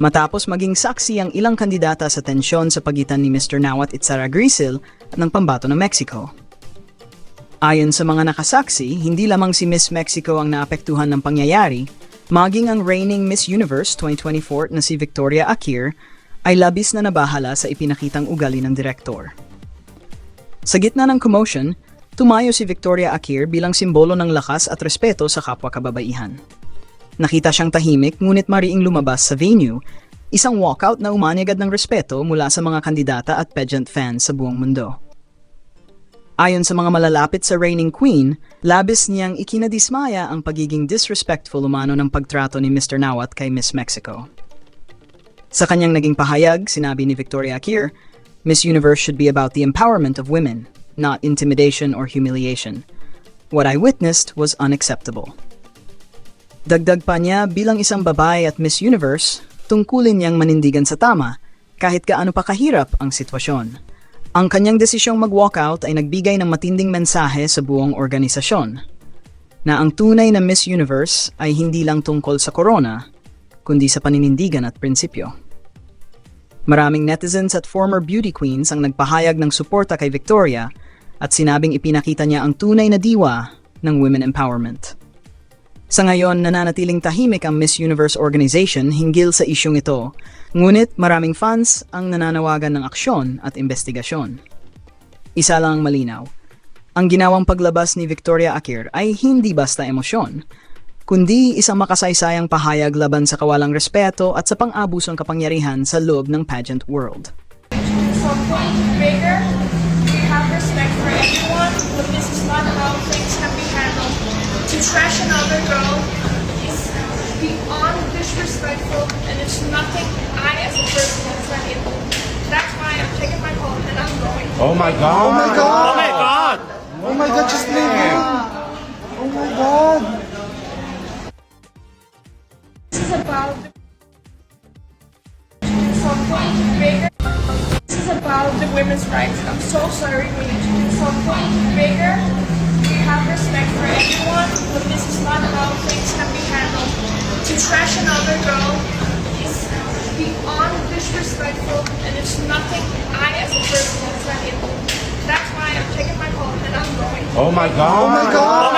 matapos maging saksi ang ilang kandidata sa tensyon sa pagitan ni Mr. Nawat Itzara Grisil ng pambato ng Mexico. Ayon sa mga nakasaksi, hindi lamang si Miss Mexico ang naapektuhan ng pangyayari, maging ang reigning Miss Universe 2024 na si Victoria Akir ay labis na nabahala sa ipinakitang ugali ng direktor. Sa gitna ng commotion, tumayo si Victoria Akir bilang simbolo ng lakas at respeto sa kapwa kababaihan. Nakita siyang tahimik ngunit mariing lumabas sa venue, isang walkout na umanyagad ng respeto mula sa mga kandidata at pageant fans sa buong mundo. Ayon sa mga malalapit sa reigning queen, labis niyang ikinadismaya ang pagiging disrespectful umano ng pagtrato ni Mr. Nawat kay Miss Mexico. Sa kanyang naging pahayag, sinabi ni Victoria Akir, Miss Universe should be about the empowerment of women, not intimidation or humiliation. What I witnessed was unacceptable. Dagdag pa niya bilang isang babae at Miss Universe, tungkulin niyang manindigan sa tama kahit gaano pa kahirap ang sitwasyon. Ang kanyang desisyong mag-walkout ay nagbigay ng matinding mensahe sa buong organisasyon na ang tunay na Miss Universe ay hindi lang tungkol sa corona, kundi sa paninindigan at prinsipyo. Maraming netizens at former beauty queens ang nagpahayag ng suporta kay Victoria at sinabing ipinakita niya ang tunay na diwa ng women empowerment. Sa ngayon, nananatiling tahimik ang Miss Universe organization hinggil sa isyong ito, ngunit maraming fans ang nananawagan ng aksyon at investigasyon. Isa lang ang malinaw, ang ginawang paglabas ni Victoria Akir ay hindi basta emosyon, kundi isang makasaysayang pahayag laban sa kawalang respeto at sa pang-abusong kapangyarihan sa loob ng pageant world. something bigger. We have respect for everyone, but this is not how things can be handled. To trash another girl is beyond disrespectful, and it's nothing I as a person can let into. That's why I'm taking my call and I'm going. Oh my God! Oh my God! Oh my God! Oh my God, just leave him! Oh my God! This is about something bigger. This is about the women's rights. I'm so sorry. We need to do something bigger. We have respect for everyone, but this is not how things can be handled. To trash another girl is beyond disrespectful, and it's nothing I as a person can let into. That's why I'm taking my call and I'm going. Oh my God! Oh my God!